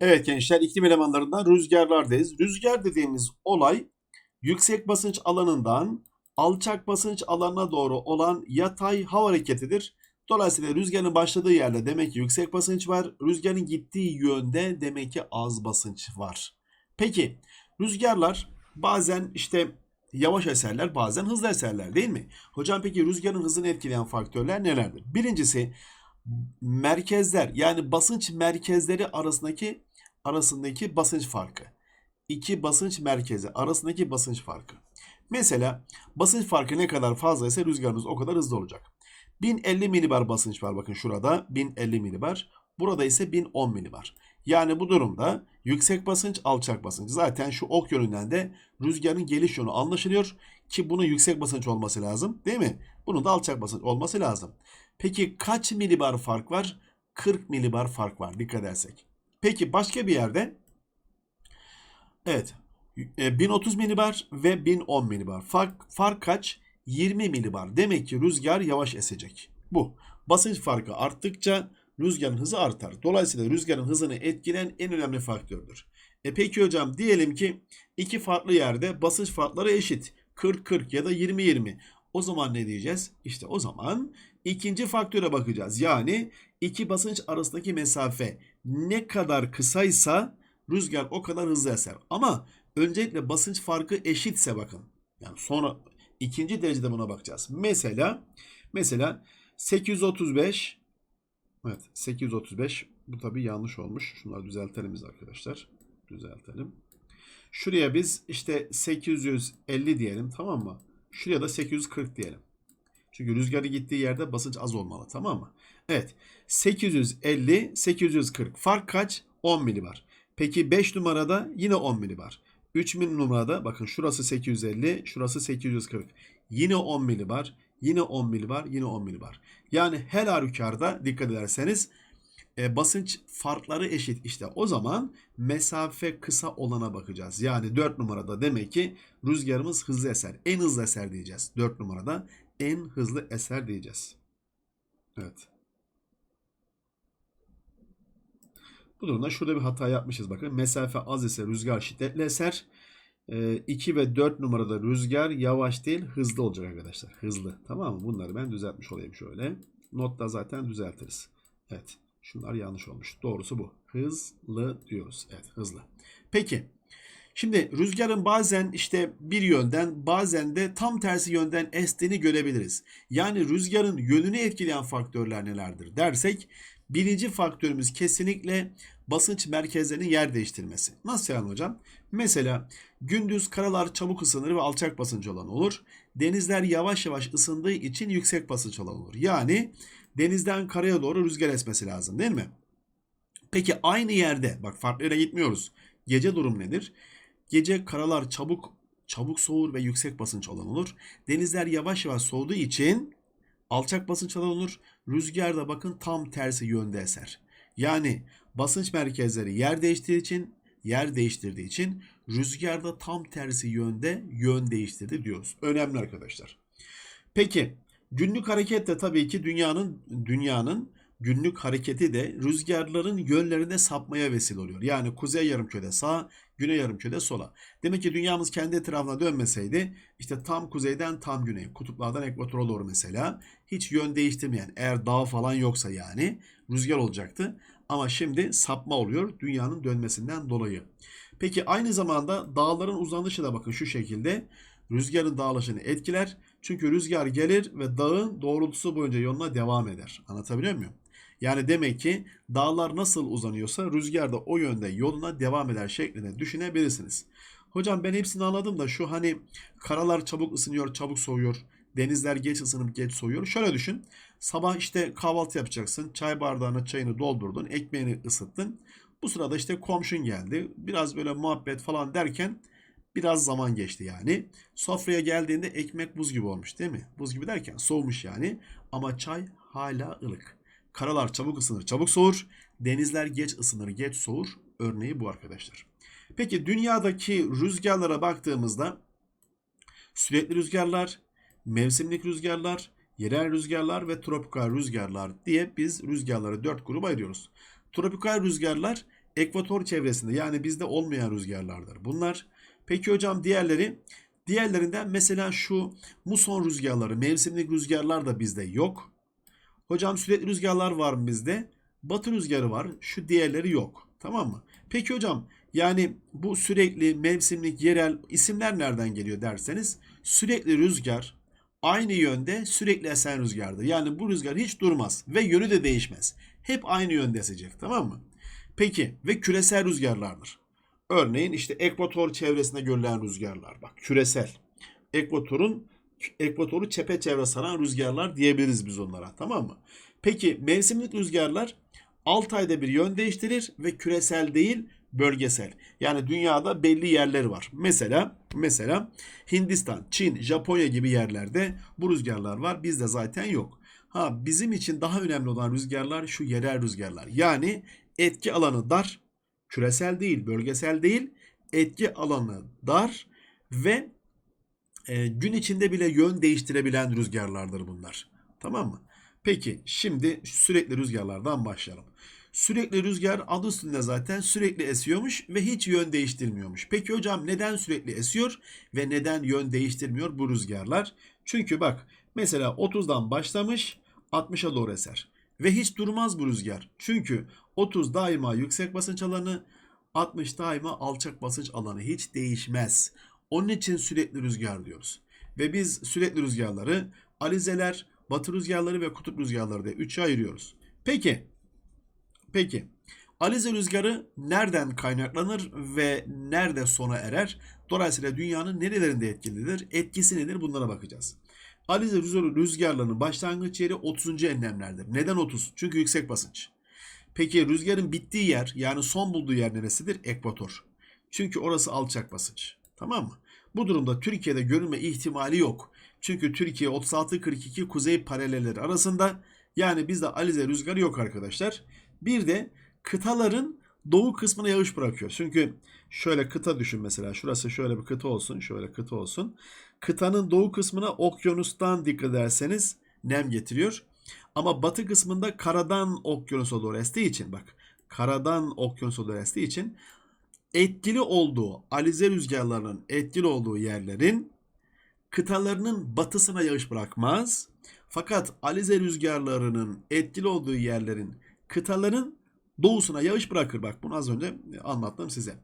Evet gençler iklim elemanlarından rüzgarlardayız. Rüzgar dediğimiz olay yüksek basınç alanından alçak basınç alanına doğru olan yatay hava hareketidir. Dolayısıyla rüzgarın başladığı yerde demek ki yüksek basınç var. Rüzgarın gittiği yönde demek ki az basınç var. Peki rüzgarlar bazen işte yavaş eserler bazen hızlı eserler değil mi? Hocam peki rüzgarın hızını etkileyen faktörler nelerdir? Birincisi merkezler yani basınç merkezleri arasındaki arasındaki basınç farkı. İki basınç merkezi arasındaki basınç farkı. Mesela basınç farkı ne kadar fazlaysa rüzgarınız o kadar hızlı olacak. 1050 milibar basınç var bakın şurada 1050 milibar. Burada ise 1010 milibar. Yani bu durumda yüksek basınç alçak basınç. Zaten şu ok yönünden de rüzgarın geliş yönü anlaşılıyor ki bunun yüksek basınç olması lazım değil mi? Bunun da alçak basınç olması lazım. Peki kaç milibar fark var? 40 milibar fark var dikkat edersek. Peki başka bir yerde evet e, 1030 milibar ve 1010 milibar. Fark, fark kaç? 20 milibar. Demek ki rüzgar yavaş esecek. Bu. Basınç farkı arttıkça rüzgarın hızı artar. Dolayısıyla rüzgarın hızını etkileyen en önemli faktördür. E peki hocam diyelim ki iki farklı yerde basınç farkları eşit. 40-40 ya da 20-20. O zaman ne diyeceğiz? İşte o zaman ikinci faktöre bakacağız. Yani iki basınç arasındaki mesafe ne kadar kısaysa rüzgar o kadar hızlı eser. Ama öncelikle basınç farkı eşitse bakın. Yani sonra ikinci derecede buna bakacağız. Mesela mesela 835 Evet 835 bu tabi yanlış olmuş. Şunları düzeltelim biz arkadaşlar. Düzeltelim. Şuraya biz işte 850 diyelim tamam mı? Şuraya da 840 diyelim. Çünkü rüzgarı gittiği yerde basınç az olmalı tamam mı? Evet 850 840 fark kaç? 10 milibar. Peki 5 numarada yine 10 milibar. 3000 numarada bakın şurası 850 şurası 840. Yine 10 milibar. Yine 10 milibar. Yine 10 milibar. Yani her halükarda dikkat ederseniz e, basınç farkları eşit. İşte o zaman mesafe kısa olana bakacağız. Yani 4 numarada demek ki rüzgarımız hızlı eser. En hızlı eser diyeceğiz. 4 numarada en hızlı eser diyeceğiz. Evet. Bu durumda şurada bir hata yapmışız bakın. Mesafe az ise rüzgar şiddetli eser. 2 ve 4 numarada rüzgar yavaş değil hızlı olacak arkadaşlar. Hızlı. Tamam mı? Bunları ben düzeltmiş olayım şöyle. Notta zaten düzeltiriz. Evet. Şunlar yanlış olmuş. Doğrusu bu. Hızlı diyoruz. Evet hızlı. Peki. Şimdi rüzgarın bazen işte bir yönden bazen de tam tersi yönden estiğini görebiliriz. Yani rüzgarın yönünü etkileyen faktörler nelerdir dersek birinci faktörümüz kesinlikle basınç merkezlerinin yer değiştirmesi. Nasıl yani hocam? Mesela gündüz karalar çabuk ısınır ve alçak basınç olan olur. Denizler yavaş yavaş ısındığı için yüksek basınç olan olur. Yani denizden karaya doğru rüzgar esmesi lazım değil mi? Peki aynı yerde bak farklı yere gitmiyoruz. Gece durum nedir? Gece karalar çabuk çabuk soğur ve yüksek basınç alan olur. Denizler yavaş yavaş soğuduğu için alçak basınç alan olur. Rüzgar da bakın tam tersi yönde eser. Yani basınç merkezleri yer değiştirdiği için yer değiştirdiği için rüzgar da tam tersi yönde yön değiştirdi diyoruz. Önemli arkadaşlar. Peki günlük hareket de tabii ki dünyanın dünyanın günlük hareketi de rüzgarların yönlerine sapmaya vesile oluyor. Yani kuzey yarımkürede sağ, güney yarımkürede sola. Demek ki dünyamız kendi etrafına dönmeseydi işte tam kuzeyden tam güney, kutuplardan ekvatora doğru mesela hiç yön değiştirmeyen eğer dağ falan yoksa yani rüzgar olacaktı. Ama şimdi sapma oluyor dünyanın dönmesinden dolayı. Peki aynı zamanda dağların uzanışı da bakın şu şekilde rüzgarın dağılışını etkiler. Çünkü rüzgar gelir ve dağın doğrultusu boyunca yoluna devam eder. Anlatabiliyor muyum? Yani demek ki dağlar nasıl uzanıyorsa rüzgar da o yönde yoluna devam eder şeklinde düşünebilirsiniz. Hocam ben hepsini anladım da şu hani karalar çabuk ısınıyor, çabuk soğuyor. Denizler geç ısınıp geç soğuyor. Şöyle düşün. Sabah işte kahvaltı yapacaksın. Çay bardağına çayını doldurdun. Ekmeğini ısıttın. Bu sırada işte komşun geldi. Biraz böyle muhabbet falan derken biraz zaman geçti yani. Sofraya geldiğinde ekmek buz gibi olmuş değil mi? Buz gibi derken soğumuş yani. Ama çay hala ılık. Karalar çabuk ısınır, çabuk soğur. Denizler geç ısınır, geç soğur. Örneği bu arkadaşlar. Peki dünyadaki rüzgarlara baktığımızda sürekli rüzgarlar, mevsimlik rüzgarlar, yerel rüzgarlar ve tropikal rüzgarlar diye biz rüzgarları dört gruba ayırıyoruz. Tropikal rüzgarlar ekvator çevresinde yani bizde olmayan rüzgarlardır. Bunlar peki hocam diğerleri diğerlerinden mesela şu muson rüzgarları, mevsimlik rüzgarlar da bizde yok. Hocam sürekli rüzgarlar var mı bizde? Batı rüzgarı var. Şu diğerleri yok. Tamam mı? Peki hocam yani bu sürekli mevsimlik yerel isimler nereden geliyor derseniz sürekli rüzgar aynı yönde sürekli esen rüzgardır. Yani bu rüzgar hiç durmaz ve yönü de değişmez. Hep aynı yönde esecek tamam mı? Peki ve küresel rüzgarlardır. Örneğin işte ekvator çevresinde görülen rüzgarlar bak küresel. Ekvatorun ekvatoru çepeçevre saran rüzgarlar diyebiliriz biz onlara tamam mı? Peki mevsimlik rüzgarlar 6 ayda bir yön değiştirir ve küresel değil bölgesel. Yani dünyada belli yerleri var. Mesela mesela Hindistan, Çin, Japonya gibi yerlerde bu rüzgarlar var. Bizde zaten yok. Ha bizim için daha önemli olan rüzgarlar şu yerel rüzgarlar. Yani etki alanı dar, küresel değil, bölgesel değil, etki alanı dar ve e, gün içinde bile yön değiştirebilen rüzgarlardır bunlar. Tamam mı? Peki şimdi sürekli rüzgarlardan başlayalım. Sürekli rüzgar adı üstünde zaten sürekli esiyormuş ve hiç yön değiştirmiyormuş. Peki hocam neden sürekli esiyor ve neden yön değiştirmiyor bu rüzgarlar? Çünkü bak mesela 30'dan başlamış 60'a doğru eser. Ve hiç durmaz bu rüzgar. Çünkü 30 daima yüksek basınç alanı, 60 daima alçak basınç alanı hiç değişmez. Onun için sürekli rüzgar diyoruz. Ve biz sürekli rüzgarları alizeler, batı rüzgarları ve kutup rüzgarları diye üçe ayırıyoruz. Peki, peki alize rüzgarı nereden kaynaklanır ve nerede sona erer? Dolayısıyla dünyanın nerelerinde etkilidir? Etkisi nedir? Bunlara bakacağız. Alize rüzgarı rüzgarlarının başlangıç yeri 30. enlemlerdir. Neden 30? Çünkü yüksek basınç. Peki rüzgarın bittiği yer yani son bulduğu yer neresidir? Ekvator. Çünkü orası alçak basınç. Tamam mı? Bu durumda Türkiye'de görülme ihtimali yok. Çünkü Türkiye 36-42 kuzey paralelleri arasında yani bizde alize rüzgarı yok arkadaşlar. Bir de kıtaların doğu kısmına yağış bırakıyor. Çünkü şöyle kıta düşün mesela. Şurası şöyle bir kıta olsun. Şöyle kıta olsun. Kıtanın doğu kısmına okyanustan dikkat ederseniz nem getiriyor. Ama batı kısmında karadan okyanusa doğru estiği için bak karadan okyanusa doğru estiği için etkili olduğu alize rüzgarlarının etkili olduğu yerlerin kıtalarının batısına yağış bırakmaz. Fakat alize rüzgarlarının etkili olduğu yerlerin kıtaların doğusuna yağış bırakır. Bak bunu az önce anlattım size.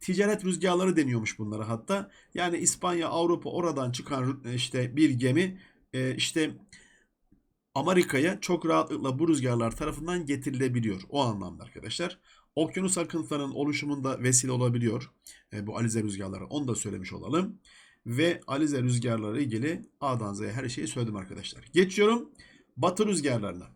Ticaret rüzgarları deniyormuş bunlara hatta. Yani İspanya, Avrupa oradan çıkan işte bir gemi e, işte Amerika'ya çok rahatlıkla bu rüzgarlar tarafından getirilebiliyor. O anlamda arkadaşlar. Okyanus akıntılarının oluşumunda vesile olabiliyor. E, bu alize rüzgarları. Onu da söylemiş olalım. Ve alize rüzgarları ilgili A'dan Z'ye her şeyi söyledim arkadaşlar. Geçiyorum batı rüzgarlarına.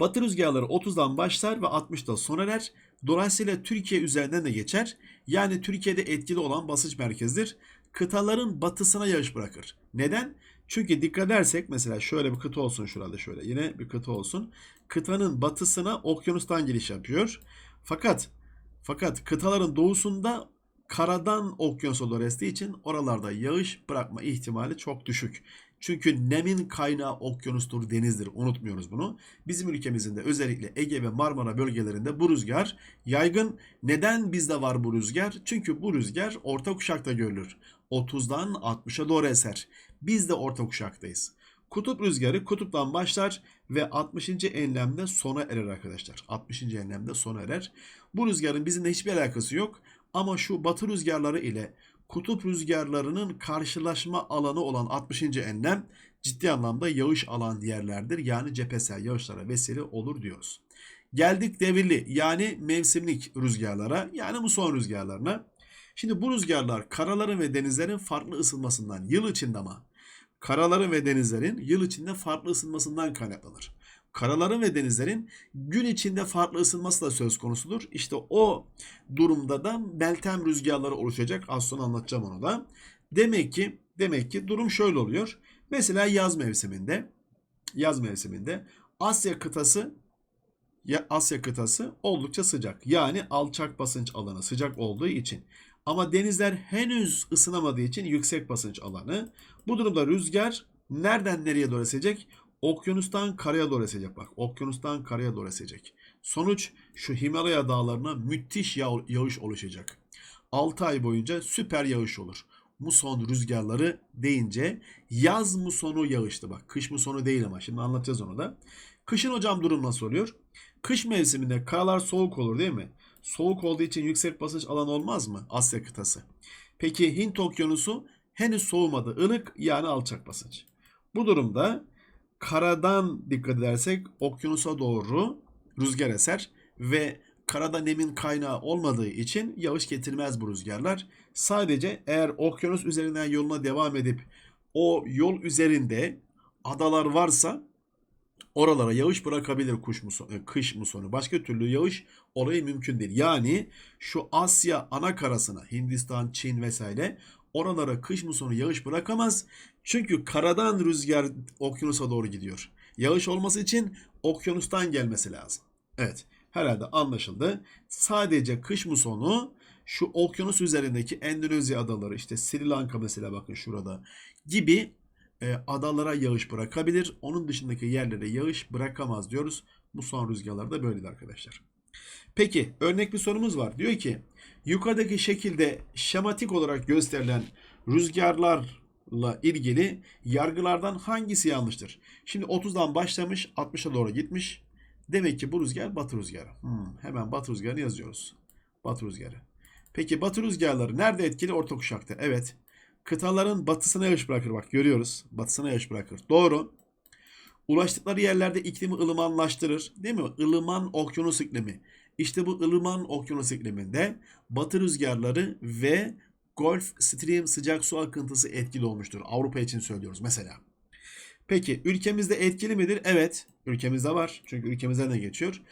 Batı rüzgarları 30'dan başlar ve 60'da sona erer. Dolayısıyla Türkiye üzerinden de geçer. Yani Türkiye'de etkili olan basınç merkezidir. Kıtaların batısına yağış bırakır. Neden? Çünkü dikkat edersek mesela şöyle bir kıta olsun şurada şöyle yine bir kıta olsun. Kıtanın batısına okyanustan giriş yapıyor. Fakat fakat kıtaların doğusunda karadan okyanusa doğru estiği için oralarda yağış bırakma ihtimali çok düşük. Çünkü nemin kaynağı okyanustur, denizdir. Unutmuyoruz bunu. Bizim ülkemizin de özellikle Ege ve Marmara bölgelerinde bu rüzgar yaygın. Neden bizde var bu rüzgar? Çünkü bu rüzgar orta kuşakta görülür. 30'dan 60'a doğru eser. Biz de orta kuşaktayız. Kutup rüzgarı kutuptan başlar ve 60. enlemde sona erer arkadaşlar. 60. enlemde sona erer. Bu rüzgarın bizimle hiçbir alakası yok. Ama şu batı rüzgarları ile kutup rüzgarlarının karşılaşma alanı olan 60. enlem ciddi anlamda yağış alan yerlerdir. Yani cephesel yağışlara vesile olur diyoruz. Geldik devirli yani mevsimlik rüzgarlara yani muson rüzgarlarına. Şimdi bu rüzgarlar karaların ve denizlerin farklı ısınmasından yıl içinde ama karaların ve denizlerin yıl içinde farklı ısınmasından kaynaklanır. Karaların ve denizlerin gün içinde farklı ısınması da söz konusudur. İşte o durumda da Meltem rüzgarları oluşacak. Az sonra anlatacağım onu da. Demek ki demek ki durum şöyle oluyor. Mesela yaz mevsiminde yaz mevsiminde Asya kıtası ya Asya kıtası oldukça sıcak. Yani alçak basınç alanı sıcak olduğu için. Ama denizler henüz ısınamadığı için yüksek basınç alanı. Bu durumda rüzgar nereden nereye doğru esecek? Okyanustan karaya doğru esecek bak. Okyanustan karaya doğru esecek. Sonuç şu Himalaya dağlarına müthiş yağ- yağış oluşacak. 6 ay boyunca süper yağış olur. Muson rüzgarları deyince yaz musonu yağıştı bak. Kış musonu değil ama şimdi anlatacağız onu da. Kışın hocam durum nasıl oluyor? Kış mevsiminde karalar soğuk olur değil mi? Soğuk olduğu için yüksek basınç alanı olmaz mı? Asya kıtası. Peki Hint okyanusu henüz soğumadı. ılık yani alçak basınç. Bu durumda karadan dikkat edersek okyanusa doğru rüzgar eser ve karada nemin kaynağı olmadığı için yağış getirmez bu rüzgarlar. Sadece eğer okyanus üzerinden yoluna devam edip o yol üzerinde adalar varsa oralara yağış bırakabilir kuş musonu, e, kış musonu. Başka türlü yağış olayı mümkün değil. Yani şu Asya ana karasına Hindistan, Çin vesaire oralara kış musonu yağış bırakamaz. Çünkü karadan rüzgar okyanusa doğru gidiyor. Yağış olması için okyanustan gelmesi lazım. Evet herhalde anlaşıldı. Sadece kış musonu şu okyanus üzerindeki Endonezya adaları işte Sri Lanka mesela bakın şurada gibi e, adalara yağış bırakabilir. Onun dışındaki yerlere yağış bırakamaz diyoruz. Bu son rüzgarlar da böyledir arkadaşlar. Peki örnek bir sorumuz var. Diyor ki yukarıdaki şekilde şematik olarak gösterilen rüzgarlarla ilgili yargılardan hangisi yanlıştır? Şimdi 30'dan başlamış 60'a doğru gitmiş. Demek ki bu rüzgar batı rüzgarı. Hmm, hemen batı rüzgarını yazıyoruz. Batı rüzgarı. Peki batı rüzgarları nerede etkili? Orta kuşakta. Evet. Kıtaların batısına yağış bırakır bak görüyoruz. Batısına yağış bırakır. Doğru. Ulaştıkları yerlerde iklimi ılımanlaştırır. Değil mi? Ilıman okyanus iklimi. İşte bu ılıman okyanus ikliminde batı rüzgarları ve Gulf Stream sıcak su akıntısı etkili olmuştur. Avrupa için söylüyoruz mesela. Peki ülkemizde etkili midir? Evet. Ülkemizde var. Çünkü ülkemizden de geçiyor.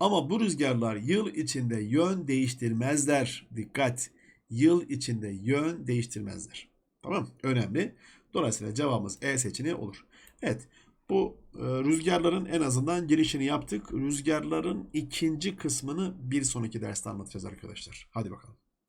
Ama bu rüzgarlar yıl içinde yön değiştirmezler. Dikkat. Yıl içinde yön değiştirmezler. Tamam Önemli. Dolayısıyla cevabımız E seçeneği olur. Evet. Bu e, rüzgarların en azından girişini yaptık. Rüzgarların ikinci kısmını bir sonraki derste anlatacağız arkadaşlar. Hadi bakalım.